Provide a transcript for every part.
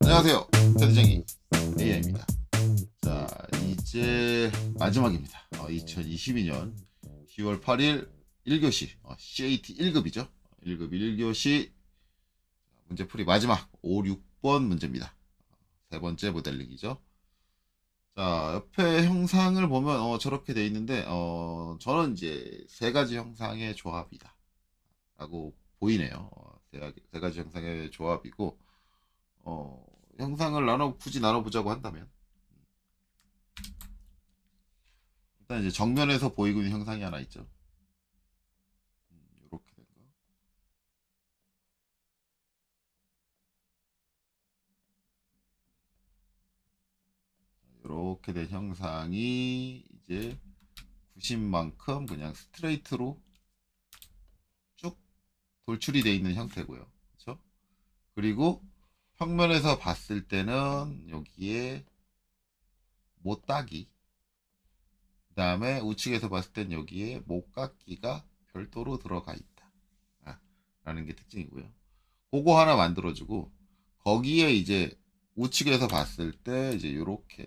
안녕하세요. 테드쟁이 AI입니다. 자, 이제 마지막입니다. 어, 2022년 10월 8일 1교시 어, CAT 1급이죠. 1급 1교시 문제풀이 마지막 5, 6번 문제입니다. 세 번째 모델링이죠. 자, 옆에 형상을 보면 어, 저렇게 돼 있는데 어, 저는 이제 세 가지 형상의 조합이다. 라고 보이네요. 어, 세, 가지- 형상의 조합이고 어, 형상을 나눠 굳이 나눠보자고 한다면 일단 이제 정면에서 보이고 있는 형상이 하나 있죠. 이렇게 된 거. 이렇게 된 형상이 이제 90만큼 그냥 스트레이트로 쭉 돌출이 되어 있는 형태고요. 그렇죠? 그리고 평면에서 봤을 때는 여기에 못 따기. 그 다음에 우측에서 봤을 땐 여기에 목깎기가 별도로 들어가 있다. 아, 라는 게 특징이고요. 그거 하나 만들어주고 거기에 이제 우측에서 봤을 때 이제 요렇게.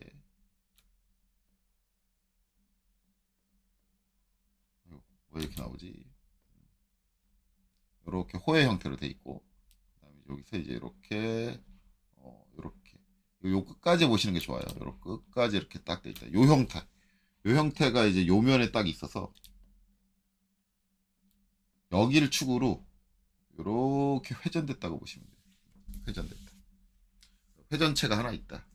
왜 이렇게 나오지 요렇게 호의 형태로 돼 있고 그다음에 여기서 이제 이렇게 어 이렇게 요 끝까지 보시는 게 좋아요. 요렇게 끝까지 이렇게 딱 돼 있다. 요 형태. 요 형태가 이제 요 면에 딱 있어서 여기를 축으로 요렇게 회전됐다고 보시면 돼요. 회전됐다. 회전체가 하나 있다.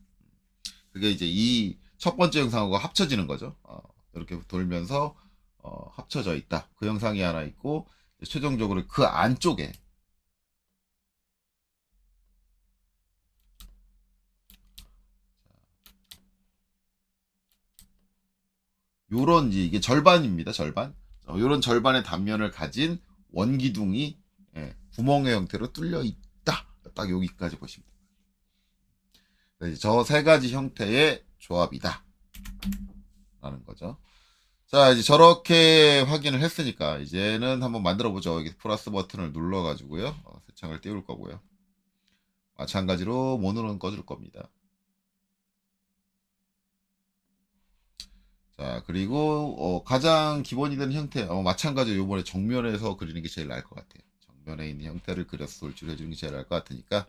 그게 이제 이 첫 번째 영상하고 합쳐지는 거죠. 어, 이렇게 돌면서 어, 합쳐져 있다. 그 영상이 하나 있고 최종적으로 그 안쪽에 요런 이게 절반입니다. 절반. 어, 요런 절반의 단면을 가진 원기둥이 예, 구멍의 형태로 뚫려 있다. 딱 여기까지 보시면 됩니다. 저 세 가지 형태의 조합이다. 라는 거죠. 자, 이제 저렇게 확인을 했으니까 이제는 한번 만들어 보죠. 여기 플러스 버튼을 눌러 가지고요. 어, 새 창을 띄울 거고요. 마찬가지로 모노는 꺼줄 겁니다. 자, 그리고 어, 가장 기본이 되는 형태, 어, 마찬가지로 이번에 정면에서 그리는 게 제일 나을 것 같아요. 정면에 있는 형태를 그려서 돌출해 주는 게 제일 나을 것 같으니까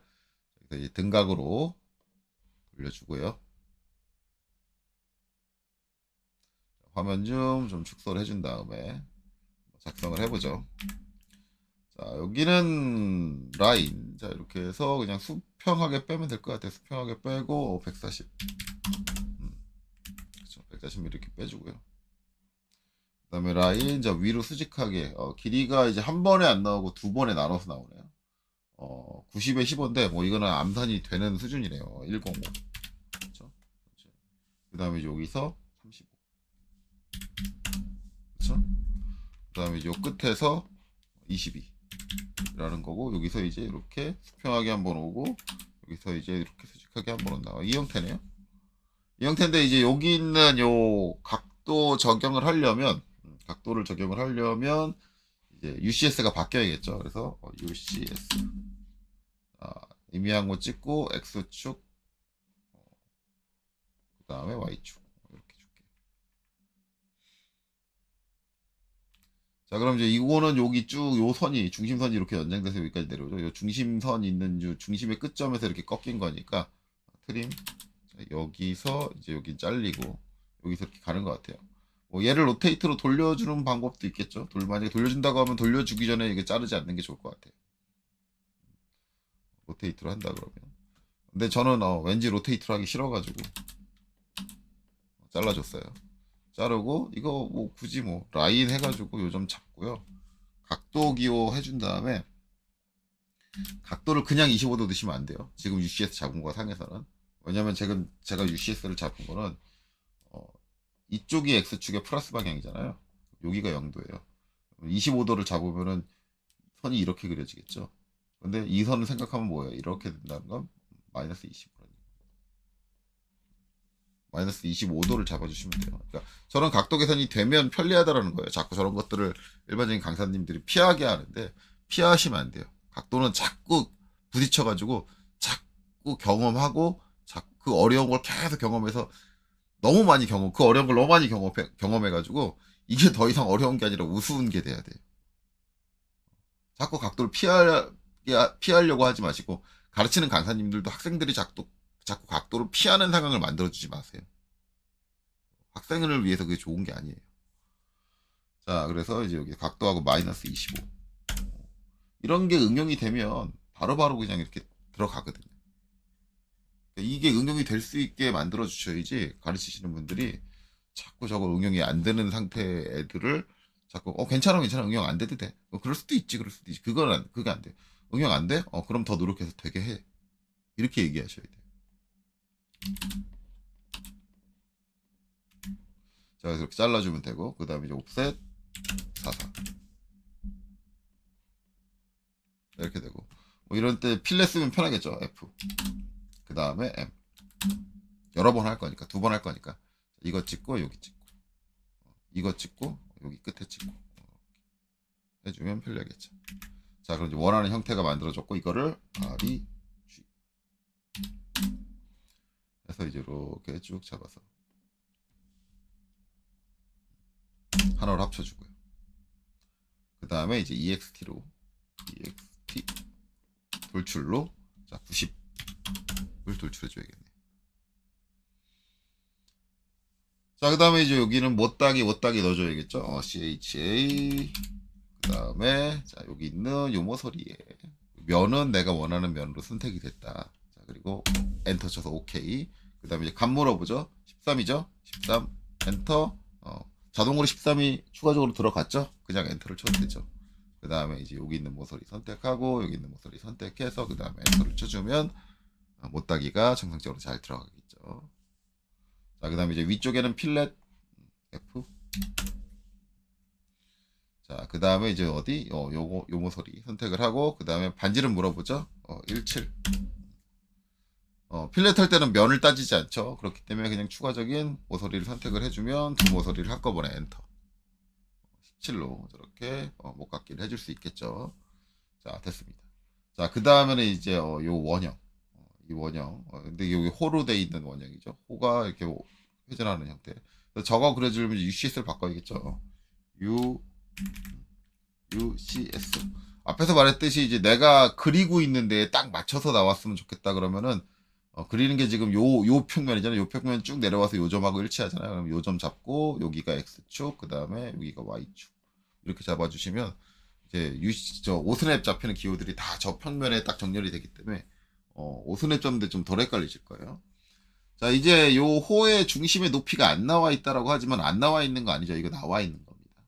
등각으로 돌려주고요. 화면 좀 좀 축소를 해준 다음에 작성을 해보죠. 자, 여기는 라인. 자, 이렇게 해서 그냥 수평하게 빼면 될 것 같아요. 수평하게 빼고 140. 음, 그렇죠. 140mm 이렇게 빼주고요. 그 다음에 라인 자 위로 수직하게 어, 길이가 이제 한 번에 안 나오고 두 번에 나눠서 나오네요. 어, 90에 15인데 뭐 이거는 암산이 되는 수준이네요. 105. 그렇죠? 그 다음에 여기서 35. 그렇죠? 그다음에 요 끝에서 22라는 거고 여기서 이제 이렇게 수평하게 한번 오고 여기서 이제 이렇게 수직하게 한번 온다. 이 형태네요. 이 형태인데 이제 여기 있는 요 각도 적용을 하려면 음, 각도를 적용을 하려면 이제 UCS가 바뀌어야겠죠. 그래서 어, UCS 아, 거 찍고 X축 어, 그 다음에 Y축 이렇게 줄게요. 자, 그럼 이제 이거는 여기 쭉 요 선이 중심선이 이렇게 연장돼서 여기까지 내려오죠. 요 중심선 있는 요 중심의 끝점에서 이렇게 꺾인 거니까 트림 자, 여기서 이제 여기 잘리고 여기서 이렇게 가는 것 같아요. 뭐 얘를 로테이트로 돌려주는 방법도 있겠죠. 돌 만약에 돌려준다고 하면 돌려주기 전에 이게 자르지 않는 게 좋을 것 같아요. 로테이트로 한다 그러면. 근데 저는 어, 왠지 로테이트로 하기 싫어가지고 잘라줬어요. 자르고 이거 뭐 굳이 뭐 라인 해가지고 요점 잡고요. 각도 기호 해준 다음에 각도를 그냥 25도 넣으시면 안 돼요. 지금 UCS 잡은 거 상에서는 왜냐면 제가 제가 UCS를 잡은 거는 어, 이쪽이 X축의 플러스 방향이잖아요. 여기가 0도예요. 25도를 잡으면은 선이 이렇게 그려지겠죠. 근데 이 선을 생각하면 뭐예요? 이렇게 된다는 건 마이너스 25. 마이너스 25도를 잡아주시면 돼요. 그러니까 저런 각도 계산이 되면 편리하다라는 거예요. 자꾸 저런 것들을 일반적인 강사님들이 피하게 하는데 피하시면 안 돼요. 각도는 자꾸 부딪혀가지고 자꾸 경험하고 자꾸 그 어려운 걸 계속 경험해서 너무 많이 경험, 그 어려운 걸 너무 많이 경험해, 경험해가지고 이게 더 이상 어려운 게 아니라 우스운 게 돼야 돼요. 자꾸 각도를 피하, 피하려고 하지 마시고 가르치는 강사님들도 학생들이 자꾸, 자꾸 각도를 피하는 상황을 만들어주지 마세요. 학생을 위해서 그게 좋은 게 아니에요. 자, 그래서 이제 여기 각도하고 마이너스 25. 이런 게 응용이 되면 바로바로 그냥 이렇게 들어가거든요. 그러니까 이게 응용이 될 수 있게 만들어 주셔야지 가르치시는 분들이 자꾸 저거 응용이 안 되는 상태 애들을 자꾸 어 괜찮아 괜찮아 응용 안 돼도 돼. 어, 그럴 수도 있지 그럴 수도 있지. 그건 안, 그게 안 돼. 응용 안 돼? 어 그럼 더 노력해서 되게 해. 이렇게 얘기하셔야 돼요. 자 이렇게 잘라주면 되고 그 다음에 이제 옵셋 44 이렇게 되고. 뭐 이런 때 필렛 쓰면 편하겠죠 F. 그 다음에 M. 여러 번 할 거니까 두 번 할 거니까. 이거 찍고 여기 찍고. 어, 이거 찍고 여기 끝에 찍고. 어, 해주면 편리하겠죠. 자 그럼 이제 원하는 형태가 만들어졌고 이거를 R이 G 해서 이제 이렇게 쭉 잡아서 하나로 합쳐주고요 그 다음에 이제 EXT로 EXT 돌출로 자 90을 돌출해줘야겠네. 자, 그 다음에 이제 여기는 못따기, 못따기 넣어줘야겠죠? 어, CHA. 그 다음에, 자, 여기 있는 요 모서리에. 면은 내가 원하는 면으로 선택이 됐다. 자, 그리고 엔터 쳐서 OK. 그 다음에 이제 간 물어보죠? 13이죠? 13, 엔터. 어, 자동으로 13이 추가적으로 들어갔죠? 그냥 엔터를 쳐도 되죠. 그 다음에 이제 여기 있는 모서리 선택하고 여기 있는 모서리 선택해서 그 다음에 엔터를 쳐주면 아, 못따기가 정상적으로 잘 들어가겠죠. 자, 그 다음에 이제 위쪽에는 필렛 F. 자, 그 다음에 이제 어디? 어, 요거, 요 모서리 선택을 하고, 그 다음에 반지름 물어보죠. 어, 17. 어, 필렛 할 때는 면을 따지지 않죠. 그렇기 때문에 그냥 추가적인 모서리를 선택을 해주면 두 모서리를 한꺼번에 엔터. 17로 저렇게 어, 목깎이를 해줄 수 있겠죠. 자, 됐습니다. 자, 그 다음에는 이제 어, 요 원형. 어, 이 원형. 어, 근데 여기 호로 돼 있는 원형이죠. 호가 이렇게 회전하는 형태. 저거 그려주려면 UCS를 바꿔야겠죠. U, UCS. 앞에서 말했듯이 이제 내가 그리고 있는데 딱 맞춰서 나왔으면 좋겠다 그러면은 어, 그리는 게 지금 요, 요 평면이잖아요. 요 평면 쭉 내려와서 요 점하고 일치하잖아요. 그럼 요 점 잡고, 여기가 X축, 그 다음에 여기가 Y축. 이렇게 잡아주시면, 이제 유, 저 오스냅 잡히는 기호들이 다 저 평면에 딱 정렬이 되기 때문에, 어, 오스냅 잡는데 좀 덜 헷갈리실 거예요. 자, 이제 요 호의 중심의 높이가 안 나와 있다라고 하지만 안 나와 있는 거 아니죠. 이거 나와 있는 겁니다.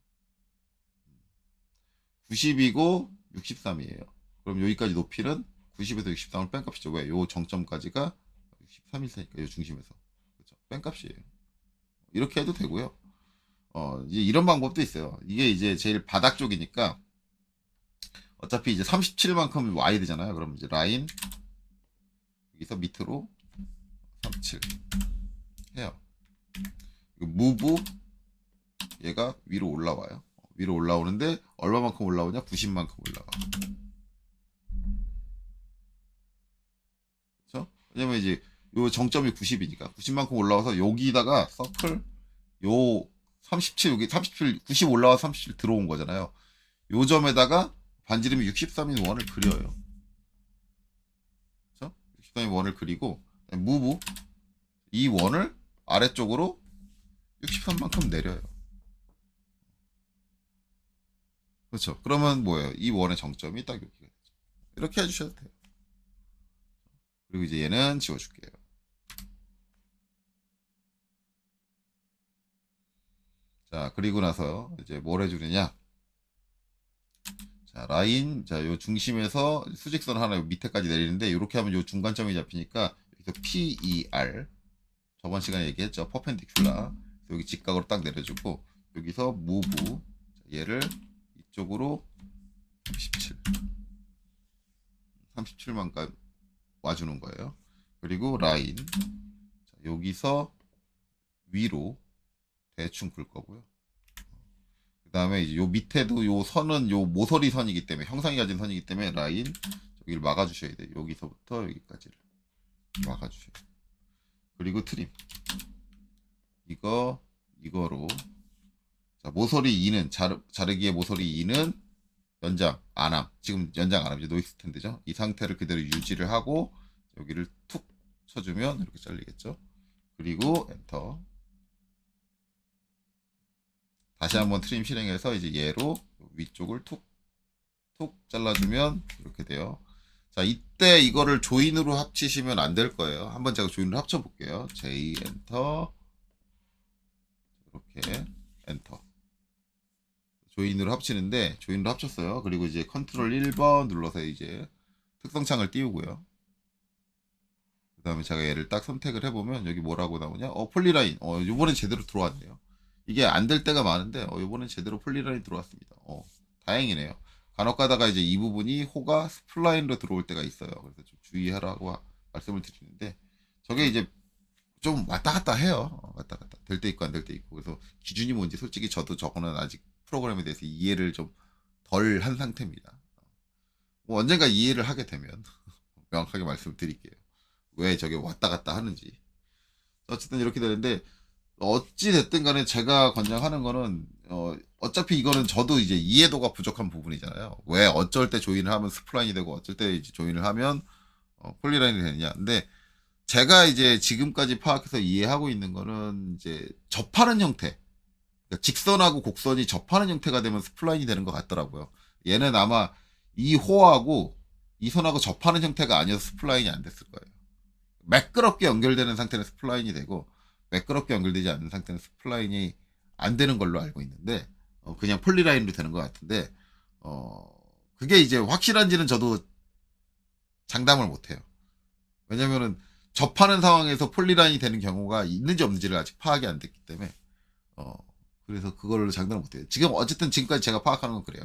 90이고 63이에요. 그럼 여기까지 높이는 90에서 63을 뺀 값이죠. 왜? 요 정점까지가 63일 테니까 요 중심에서. 그렇죠. 뺀 값이에요. 이렇게 해도 되고요. 어, 이제 이런 방법도 있어요. 이게 이제 제일 바닥 쪽이니까 어차피 이제 37만큼 와야 되잖아요. 그럼 이제 라인 여기서 밑으로 37 해요. 무브 얘가 위로 올라와요. 위로 올라오는데 얼마만큼 올라오냐? 90만큼 올라와. 그렇죠? 왜냐면 이제 요 정점이 90이니까 90만큼 올라와서 여기다가 서클 요 37 여기 37 90 올라와 37 들어온 거잖아요. 요 점에다가 반지름이 63인 원을 그려요. 그렇죠? 63인 원을 그리고 무브 이 원을 아래쪽으로 63만큼 내려요. 그렇죠. 그러면 뭐예요? 이 원의 정점이 딱 여기가 되죠. 이렇게 해주셔도 돼요. 그리고 이제 얘는 지워줄게요. 자, 그리고 나서 이제 뭘 해주느냐? 자, 라인, 자, 요 중심에서 수직선 하나 요 밑에까지 내리는데, 이렇게 하면 요 중간점이 잡히니까, 여기서 PER. 저번 시간에 얘기했죠. 퍼펜디큘라. 여기 직각으로 딱 내려주고, 여기서 무브. 얘를 이쪽으로 37. 37만까지 와주는 거예요. 그리고 라인. 자, 여기서 위로 대충 긁 거고요. 그 그다음에 이제 요 밑에도 요 선은 요 모서리 선이기 때문에 형상이 가진 선이기 때문에 라인 여기를 막아 주셔야 돼요. 여기서부터 여기까지를 막아 주셔야 돼요. 그리고 트림. 이거 이거로 자, 모서리 2는 자르, 자르기의 모서리 2는 연장 안함. 지금 연장 안함 이제 노이스 텐데죠. 이 상태를 그대로 유지를 하고 여기를 툭 쳐주면 이렇게 잘리겠죠. 그리고 엔터. 다시 한번 트림 실행해서 이제 얘로 위쪽을 툭, 툭 잘라주면 이렇게 돼요. 자, 이때 이거를 조인으로 합치시면 안 될 거예요. 한번 제가 조인으로 합쳐볼게요. J 엔터. 이렇게 엔터. 조인으로 합치는데 조인으로 합쳤어요. 그리고 이제 컨트롤 1번 눌러서 이제 특성창을 띄우고요. 그 다음에 제가 얘를 딱 선택을 해보면 여기 뭐라고 나오냐? 어, 폴리라인. 어, 요번엔 제대로 들어왔네요. 이게 안 될 때가 많은데, 어, 요번엔 제대로 폴리라인 들어왔습니다. 어, 다행이네요. 간혹 가다가 이제 이 부분이 호가 스플라인으로 들어올 때가 있어요. 그래서 좀 주의하라고 하- 말씀을 드리는데, 저게 이제 좀 왔다 갔다 해요. 어, 왔다 갔다. 될 때 있고 안 될 때 있고. 그래서 기준이 뭔지 솔직히 저도 저거는 아직 프로그램에 대해서 이해를 좀 덜 한 상태입니다. 뭐 언젠가 이해를 하게 되면 명확하게 말씀을 드릴게요. 왜 저게 왔다 갔다 하는지. 어쨌든 이렇게 되는데 어찌 됐든 간에 제가 권장하는 거는 어 어차피 이거는 저도 이제 이해도가 부족한 부분이잖아요. 왜 어쩔 때 조인을 하면 스플라인이 되고 어쩔 때 이제 조인을 하면 어, 폴리라인이 되느냐. 근데 제가 이제 지금까지 파악해서 이해하고 있는 거는 이제 접하는 형태. 그러니까 직선하고 곡선이 접하는 형태가 되면 스플라인이 되는 것 같더라고요. 얘는 아마 이 호하고 이 선하고 접하는 형태가 아니어서 스플라인이 안 됐을 거예요. 매끄럽게 연결되는 상태는 스플라인이 되고 매끄럽게 연결되지 않는 상태는 스플라인이 안 되는 걸로 알고 있는데 어, 그냥 폴리라인으로 되는 것 같은데 어 그게 이제 확실한지는 저도 장담을 못해요. 왜냐면은 접하는 상황에서 폴리라인이 되는 경우가 있는지 없는지를 아직 파악이 안 됐기 때문에 어 그래서 그걸로 장담을 못해요. 지금 어쨌든 지금까지 제가 파악하는 건 그래요.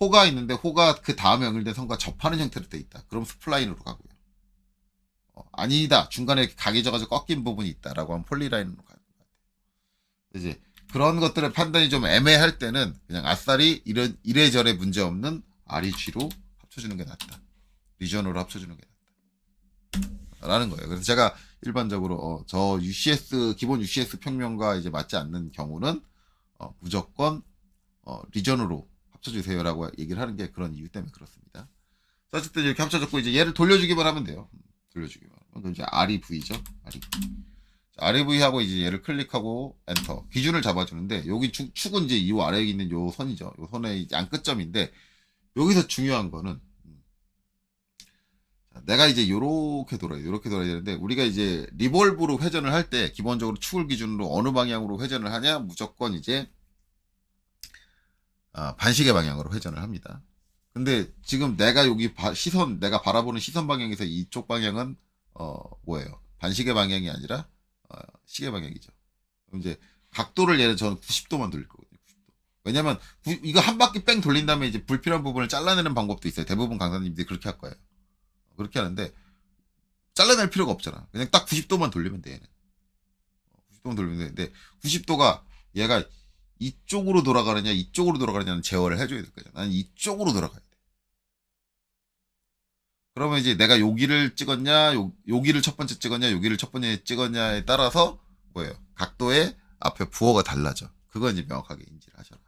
호가 있는데 호가 그 다음에 연결된 선과 접하는 형태로 돼 있다. 그럼 스플라인으로 가고요. 어, 아니다. 중간에 이렇게 각이 져가지고 꺾인 부분이 있다라고 하면 폴리라인으로 가는 것 같아요. 이제 그런 것들의 판단이 좀 애매할 때는 그냥 아싸리 이런 이래저래 문제 없는 REG로 합쳐주는 게 낫다. 리전으로 합쳐주는 게 낫다. 라는 거예요. 그래서 제가 일반적으로 어, 저 UCS 기본 UCS 평면과 이제 맞지 않는 경우는 어, 무조건 어, 리전으로 합쳐주세요라고 얘기를 하는 게 그런 이유 때문에 그렇습니다. 자, 어쨌든 이렇게 합쳐졌고 이제 얘를 돌려주기만 하면 돼요. 하면. 그럼 이제 REV죠. REV. 자, REV 하고 이제 얘를 클릭하고 엔터. 기준을 잡아주는데 여기 축, 축은 이제 이 아래에 있는 요 선이죠. 요 선의 이제 안끝점인데 여기서 중요한 거는 내가 이제 요렇게 돌아야 돼. 요렇게 돌아야 되는데 우리가 이제 리볼브로 회전을 할 때 기본적으로 축을 기준으로 어느 방향으로 회전을 하냐 무조건 이제 아, 반시계 방향으로 회전을 합니다. 근데 지금 내가 여기 바- 시선 내가 바라보는 시선 방향에서 이쪽 방향은 어 뭐예요? 반시계 방향이 아니라 어, 시계 방향이죠. 그럼 이제 각도를 얘는 저는 90도만 돌릴 거거든요. 90도. 왜냐면 구- 이거 한 바퀴 뺑 돌린 다음에 이제 불필요한 부분을 잘라내는 방법도 있어요. 대부분 강사님들이 그렇게 할 거예요. 그렇게 하는데 잘라낼 필요가 없잖아. 그냥 딱 90도만 돌리면 돼. 얘는. 90도만 돌리면 되는데 90도가 얘가 이쪽으로 돌아가느냐 이쪽으로 돌아가느냐는 제어를 해줘야 될 거잖아. 나는 이쪽으로 돌아가야 돼. 그러면 이제 내가 여기를 찍었냐, 요, 여기를 첫 번째 찍었냐, 여기를 첫 번째 찍었냐에 따라서 뭐예요? 각도의 앞에 부호가 달라져. 그건 이제 명확하게 인지를 하셔라.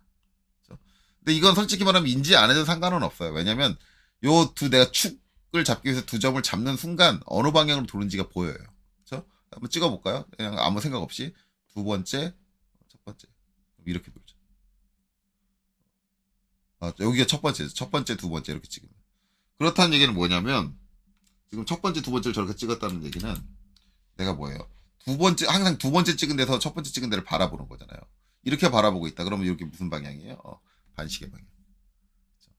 그렇죠? 근데 이건 솔직히 말하면 인지 안 해도 상관은 없어요. 왜냐면 요 두 내가 축을 잡기 위해서 두 점을 잡는 순간 어느 방향으로 도는지가 보여요. 그렇죠? 한번 찍어볼까요? 그냥 아무 생각 없이 두 번째, 첫 번째 이렇게 돌죠. 아, 여기가 첫 번째, 첫 번째, 두 번째 이렇게 찍으면. 그렇다는 얘기는 뭐냐면 지금 첫 번째, 두 번째를 저렇게 찍었다는 얘기는 내가 뭐예요? 두 번째 항상 두 번째 찍은 데서 첫 번째 찍은 데를 바라보는 거잖아요. 이렇게 바라보고 있다. 그러면 이렇게 무슨 방향이에요? 어, 반시계 방향. 그렇죠?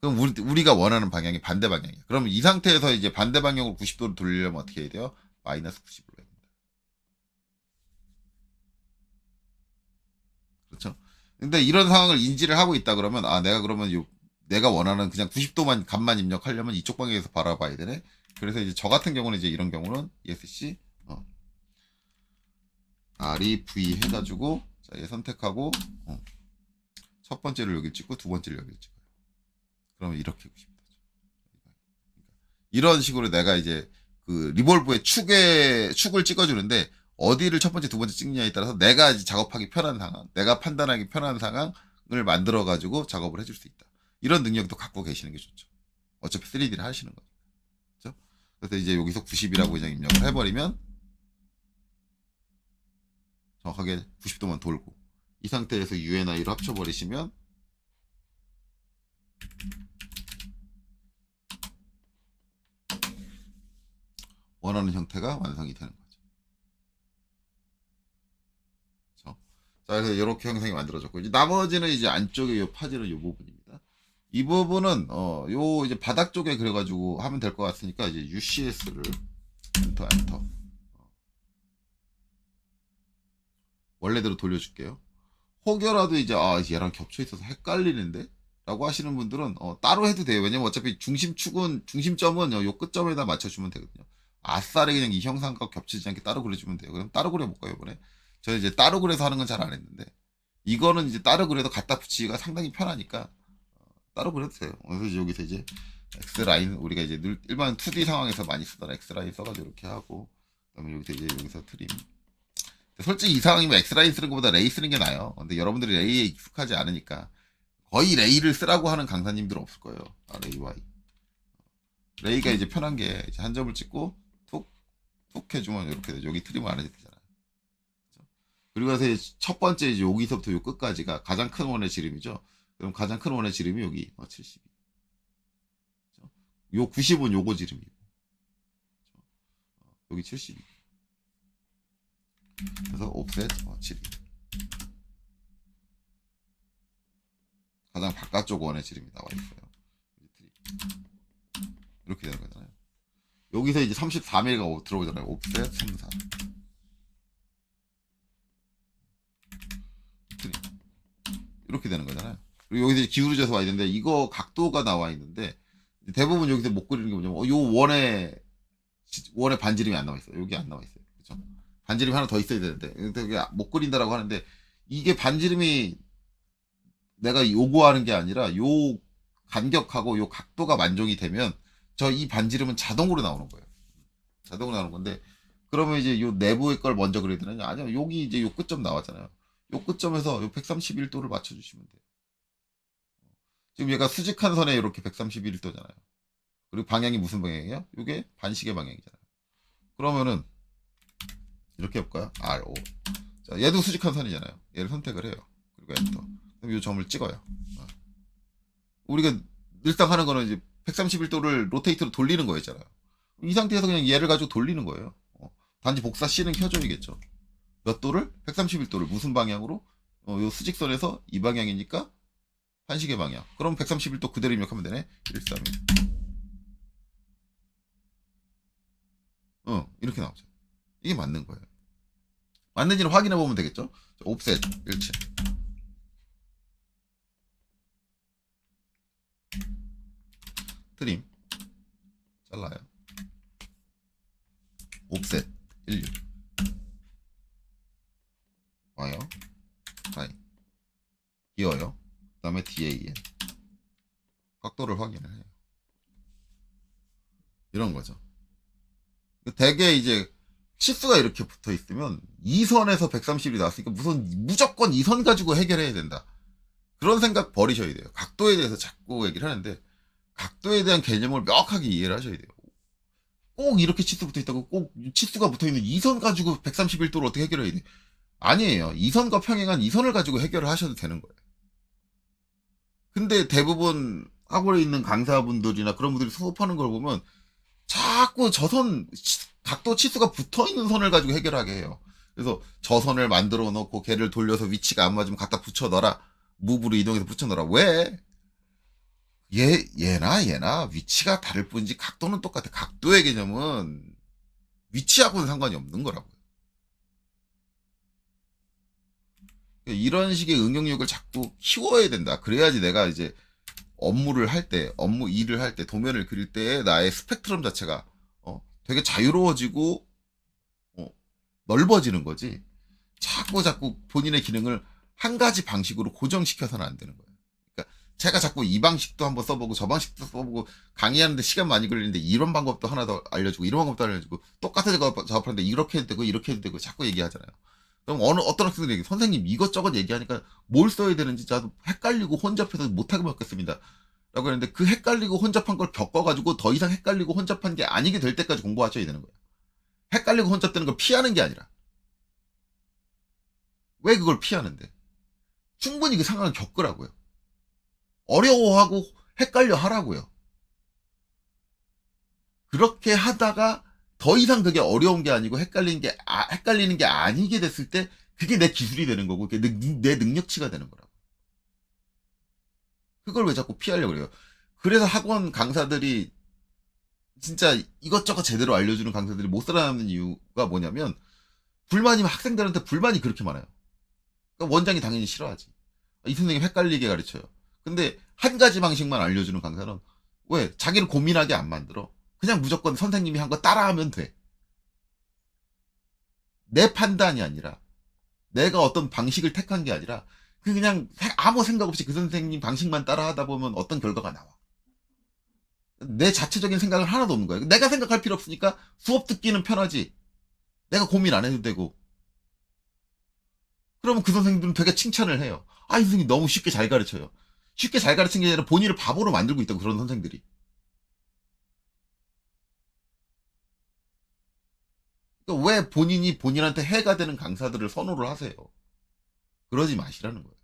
그럼 우리, 우리가 원하는 방향이 반대 방향이에요. 그러면 이 상태에서 이제 반대 방향으로 90도를 돌리려면 어떻게 해야 돼요? 마이너스 90으로 해야 됩니다. 그렇죠? 근데 이런 상황을 인지를 하고 있다 그러면 아 내가 그러면 요 내가 원하는 그냥 90도만 값만 입력하려면 이쪽 방향에서 바라봐야 되네. 그래서 이제 저 같은 경우는 이제 이런 경우는 ESC 어. REV 해가지고 자, 얘 선택하고 어. 첫 번째를 여기 찍고 두 번째를 여기 찍어요. 그러면 이렇게 90도죠. 이런 식으로 내가 이제 그 리볼브의 축에 축을 찍어주는데 어디를 첫 번째 두 번째 찍느냐에 따라서 내가 이제 작업하기 편한 상황, 내가 판단하기 편한 상황을 만들어 가지고 작업을 해줄 수 있다. 이런 능력도 갖고 계시는 게 좋죠. 어차피 3D를 하시는 거죠. 그렇죠? 그래서 이제 여기서 90이라고 그냥 입력을 해버리면 정확하게 90도만 돌고 이 상태에서 UNI로 합쳐버리시면 원하는 형태가 완성이 되는 거죠. 그렇죠? 자, 그래서 이렇게 형상이 만들어졌고 이제 나머지는 이제 안쪽에 이 파지는 이 부분입니다. 이 부분은 어, 요 이제 바닥 쪽에 그래가지고 하면 될 것 같으니까 이제 UCS를 엔터 엔터 어. 원래대로 돌려줄게요. 혹여라도 이제 아 얘랑 겹쳐 있어서 헷갈리는데 라고 하시는 분들은 어, 따로 해도 돼요. 왜냐면 어차피 중심축은 중심점은 요, 요 끝점에다 맞춰주면 되거든요. 아싸리 그냥 이 형상과 겹치지 않게 따로 그려주면 돼요. 그럼 따로 그려볼까요 이번에? 저 이제 따로 그려서 하는 건 잘 안 했는데 이거는 이제 따로 그려도 갖다 붙이기가 상당히 편하니까 어, 따로 그려도 돼요. 그래서 여기서 이제 X 라인 우리가 이제 늘 일반 2D 상황에서 많이 쓰던 X 라인 써가지고 이렇게 하고 그다음에 여기서 이제 여기서 트림. 솔직히 이 상황이면 X 라인 쓰는 것보다 레이 쓰는 게 나아요. 근데 여러분들이 레이에 익숙하지 않으니까 거의 레이를 쓰라고 하는 강사님들은 없을 거예요. 아, 레이 Y. 레이가 이제 편한 게 이제 한 점을 찍고 툭, 툭 해주면 이렇게 되죠. 여기 트림 안 해도 되잖아요. 그죠? 그리고 나서 첫 번째 이제 여기서부터 요 끝까지가 가장 큰 원의 지름이죠. 그럼 가장 큰 원의 지름이 여기 어, 72. 그죠? 요 90은 요거 지름이고. 그죠? 어, 여기 72. 그래서 어, 72. 가장 바깥쪽 원의 지름이 나와 있어요. 이렇게 되는 거잖아요. 여기서 이제 34mm가 들어오잖아요. 옵셋 34. 이렇게 되는 거잖아요. 그리고 여기서 기울어져서 와야 되는데 이거 각도가 나와 있는데 대부분 여기서 못 그리는 게 뭐냐면 어, 요 원에 원에 반지름이 안 나와 있어요. 여기 안 나와 있어요. 그렇죠? 반지름이 하나 더 있어야 되는데 근데 못 그린다라고 하는데 이게 반지름이 내가 요구하는 게 아니라 요 간격하고 요 각도가 만족이 되면 저 이 반지름은 자동으로 나오는 거예요. 자동으로 나오는 건데 그러면 이제 요 내부의 걸 먼저 그려야 되느냐? 아니요. 여기 이제 요 끝점 나왔잖아요. 요 끝점에서 요 131도를 맞춰주시면 돼요. 지금 얘가 수직한 선에 이렇게 131도잖아요. 그리고 방향이 무슨 방향이에요? 요게 반시계 방향이잖아요. 그러면은 이렇게 해볼까요? R5. 자, 얘도 수직한 선이잖아요. 얘를 선택을 해요. 그리고 엔터. 그럼 이 점을 찍어요. 어. 우리가 늘상 하는 거는 이제 131도를 로테이트로 돌리는 거였잖아요. 이 상태에서 그냥 얘를 가지고 돌리는 거예요. 어. 단지 복사 C는 켜줘야겠죠. 몇 도를? 131도를 무슨 방향으로? 어, 요 수직선에서 이 방향이니까 한시계 방향. 그럼 131도 그대로 입력하면 되네. 131. 어, 이렇게 나오죠. 이게 맞는 거예요. 맞는지는 확인해 보면 되겠죠. 자, 옵셋 1층. 트림 잘라요. 옵셋 16 와요. 하이 기어요. 그 다음에 DAN 각도를 확인을 해요. 이런 거죠. 대개 이제 치수가 이렇게 붙어 있으면 이 선에서 130이 나왔으니까 무슨 무조건 이선 가지고 해결해야 된다. 그런 생각 버리셔야 돼요. 각도에 대해서 자꾸 얘기를 하는데 각도에 대한 개념을 명확하게 이해를 하셔야 돼요. 꼭 이렇게 치수 붙어 있다고 꼭 치수가 붙어 있는 이선 가지고 131도를 어떻게 해결해야 돼? 아니에요. 이 선과 평행한 이 선을 가지고 해결을 하셔도 되는 거예요. 근데 대부분 학원에 있는 강사분들이나 그런 분들이 수업하는 걸 보면 자꾸 저선 각도 치수가 붙어 있는 선을 가지고 해결하게 해요. 그래서 저 선을 만들어 놓고 걔를 돌려서 위치가 안 맞으면 갖다 붙여 넣어라. 무브로 이동해서 붙여 넣어라. 왜? 얘 얘나 얘나 위치가 다를 뿐이지 각도는 똑같아. 각도의 개념은 위치하고는 상관이 없는 거라고요. 이런 식의 응용력을 자꾸 키워야 된다. 그래야지 내가 이제 업무를 할 때, 업무 일을 할 때, 도면을 그릴 때 나의 스펙트럼 자체가 어, 되게 자유로워지고 어, 넓어지는 거지. 자꾸 자꾸 본인의 기능을 한 가지 방식으로 고정시켜서는 안 되는 거예요. 제가 자꾸 이 방식도 한번 써보고 저 방식도 써보고 강의하는데 시간 많이 걸리는데 이런 방법도 하나 더 알려주고 이런 방법도 알려주고 똑같은 작업, 작업하는데 이렇게 해도 되고 이렇게 해도 되고 자꾸 얘기하잖아요. 그럼 어느 어떤 학생들이 선생님 이것저것 얘기하니까 뭘 써야 되는지 저도 헷갈리고 혼잡해서 못하게 먹겠습니다. 라고 했는데 그 헷갈리고 혼잡한 걸 겪어가지고 더 이상 헷갈리고 혼잡한 게 아니게 될 때까지 공부하셔야 되는 거예요. 헷갈리고 혼잡되는 걸 피하는 게 아니라. 왜 그걸 피하는데? 충분히 그 상황을 겪으라고요. 어려워하고 헷갈려 하라고요. 그렇게 하다가 더 이상 그게 어려운 게 아니고 헷갈리는 게, 아, 헷갈리는 게 아니게 됐을 때 그게 내 기술이 되는 거고 그게 내, 내 능력치가 되는 거라고. 그걸 왜 자꾸 피하려고 그래요? 그래서 학원 강사들이 진짜 이것저것 제대로 알려주는 강사들이 못 살아남는 이유가 뭐냐면 불만이 학생들한테 불만이 그렇게 많아요. 그러니까 원장이 당연히 싫어하지. 이 선생님 헷갈리게 가르쳐요. 근데 한 가지 방식만 알려주는 강사는 왜 자기를 고민하게 안 만들어? 그냥 무조건 선생님이 한 거 따라하면 돼. 내 판단이 아니라 내가 어떤 방식을 택한 게 아니라 그 그냥 세- 아무 생각 없이 그 선생님 방식만 따라하다 보면 어떤 결과가 나와. 내 자체적인 생각은 하나도 없는 거야. 내가 생각할 필요 없으니까 수업 듣기는 편하지. 내가 고민 안 해도 되고. 그러면 그 선생님들은 되게 칭찬을 해요. 아, 이 선생님 너무 쉽게 잘 가르쳐요. 쉽게 잘 가르친 게 아니라 본인을 바보로 만들고 있다고 그런 선생들이. 그러니까 왜 본인이 본인한테 해가 되는 강사들을 선호를 하세요? 그러지 마시라는 거예요.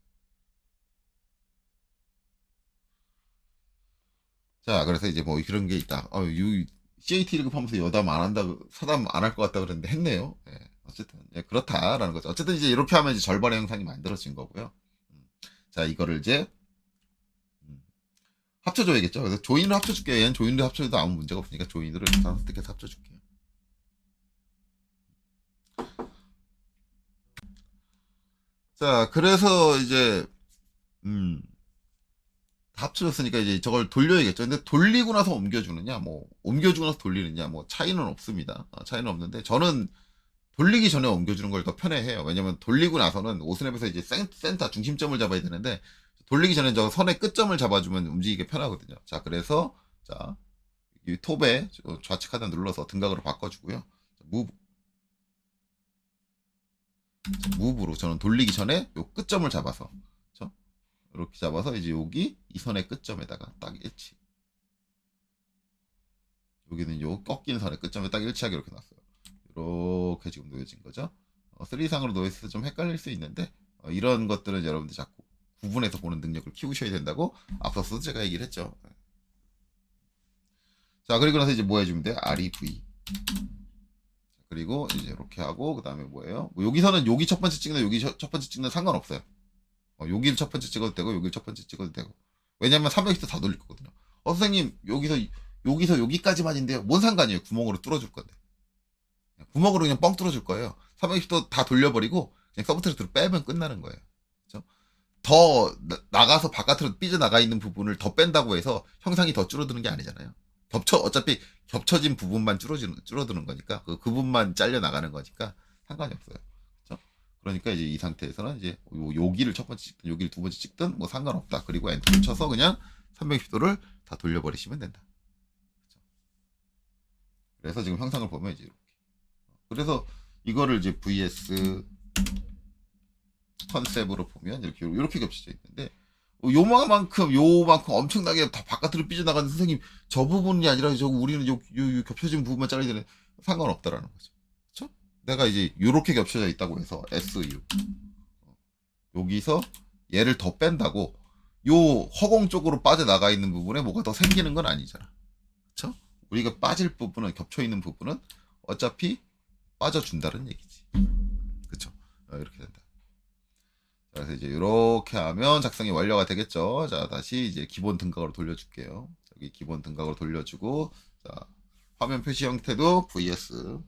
자, 그래서 이제 뭐 그런 게 있다. 어, 유, CAT 1급 하면서 여담 안 한다, 사담 안 할 것 같다 그랬는데 했네요. 예, 어쨌든, 예, 그렇다라는 거죠. 어쨌든 이제 이렇게 하면 이제 절반의 영상이 만들어진 거고요. 음, 자, 이거를 이제, 음, 합쳐줘야겠죠. 그래서 조인을 합쳐줄게요. 얘는 조인을 합쳐도 아무 문제가 없으니까 조인으로 일단 선택해서 합쳐줄게요. 자, 그래서 이제, 음, 다 합쳐졌으니까 이제 저걸 돌려야겠죠. 근데 돌리고 나서 옮겨주느냐, 뭐, 옮겨주고 나서 돌리느냐, 뭐, 차이는 없습니다. 어, 차이는 없는데, 저는 돌리기 전에 옮겨주는 걸 더 편해해요. 왜냐면 돌리고 나서는 오스냅에서 이제 센, 센터, 중심점을 잡아야 되는데, 돌리기 전에 저 선의 끝점을 잡아주면 움직이기 편하거든요. 자, 그래서, 자, 이 톱에 저 좌측 하단 눌러서 등각으로 바꿔주고요. 무브. 무브로 저는 돌리기 전에 요 끝점을 잡아서 그렇죠? 이렇게 잡아서 이제 여기 이 선의 끝점에다가 딱 일치. 여기는 요 꺾이는 선의 끝점에 딱 일치하게 이렇게 놨어요. 이렇게 지금 놓여진 거죠. 어, 3상으로 놓여있어서 좀 헷갈릴 수 있는데 어, 이런 것들은 여러분들 자꾸 구분해서 보는 능력을 키우셔야 된다고 앞서서 제가 얘기를 했죠. 자 그리고 나서 이제 뭐 해주면 돼? REV. 그리고 이제 이렇게 하고 그 다음에 뭐예요? 뭐 여기서는 여기 첫 번째 찍는 여기 첫첫 번째 찍는 상관없어요. 어, 여기를 첫 번째 찍어도 되고 여기를 첫 번째 찍어도 되고 왜냐면 360도 다 돌릴 거거든요. 어 선생님 여기서 여기서 여기까지만인데요. 뭔 상관이에요? 구멍으로 뚫어줄 건데. 구멍으로 그냥 뻥 뚫어줄 거예요. 360도 다 돌려버리고 그냥 서브트랙트로 빼면 끝나는 거예요. 그렇죠? 더 나- 나가서 바깥으로 삐져 나가 있는 부분을 더 뺀다고 해서 형상이 더 줄어드는 게 아니잖아요. 겹쳐 어차피 겹쳐진 부분만 줄어지는 줄어드는 거니까 그 부분만 잘려 나가는 거니까 상관이 없어요. 그렇죠? 그러니까 이제 이 상태에서는 이제 요, 여기를 첫 번째 찍든 여기를 두 번째 찍든 뭐 상관없다. 그리고 엔터를 쳐서 그냥 360도를 다 돌려버리시면 된다. 그렇죠? 그래서 지금 형상을 보면 이제 이렇게. 그래서 이거를 이제 VS 컨셉으로 보면 이렇게 이렇게 겹쳐져 있는데 요만큼 요만큼 엄청나게 다 바깥으로 삐져나가는 선생님 저 부분이 아니라 저 우리는 요, 요, 요 겹쳐진 부분만 잘라야 되는 상관없다라는 거죠. 그렇죠? 내가 이제 요렇게 겹쳐져 있다고 해서 SU 여기서 얘를 더 뺀다고 요 허공 쪽으로 빠져나가 있는 부분에 뭐가 더 생기는 건 아니잖아. 그렇죠? 우리가 빠질 부분은 겹쳐 있는 부분은 어차피 빠져준다는 얘기지. 그렇죠? 어, 이렇게 된다. 자, 그래서 이제 이렇게 하면 작성이 완료가 되겠죠. 자, 다시 이제 기본 등각으로 돌려줄게요. 여기 기본 등각으로 돌려주고, 자, 화면 표시 형태도 VS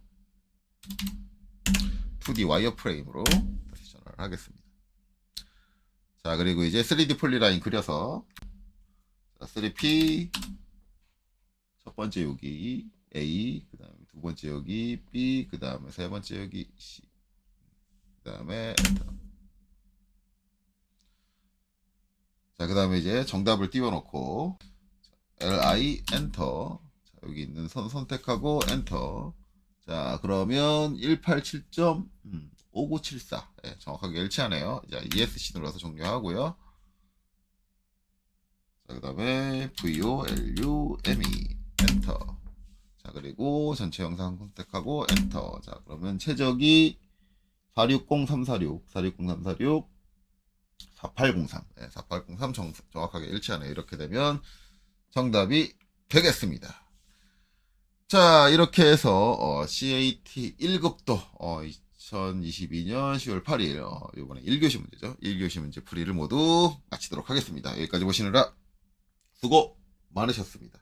2D 와이어프레임으로 다시 전환을 하겠습니다. 자, 그리고 이제 3D 폴리라인 그려서, 자, 3P, 첫 번째 여기 A, 그 다음에 두 번째 여기 B, 그 다음에 세 번째 여기 C, 그 다음에 엔터. 자, 그 다음에 이제 정답을 띄워놓고, LI 엔터. 자, 여기 있는 선 선택하고 엔터. 자, 그러면 187.5974. 예, 정확하게 일치하네요. 자, ESC 눌러서 종료하고요. 자, 그 다음에 VOLUME 엔터. 자, 그리고 전체 영상 선택하고 엔터. 자, 그러면 최적이 460346, 460346, 4803, 네, 4803 정, 정확하게 일치하네요. 이렇게 되면 정답이 되겠습니다. 자, 이렇게 해서 어, CAT 1급도 어, 2022년 10월 8일 어, 이번에 1교시 문제죠. 1교시 문제 풀이를 모두 마치도록 하겠습니다. 여기까지 보시느라 수고 많으셨습니다.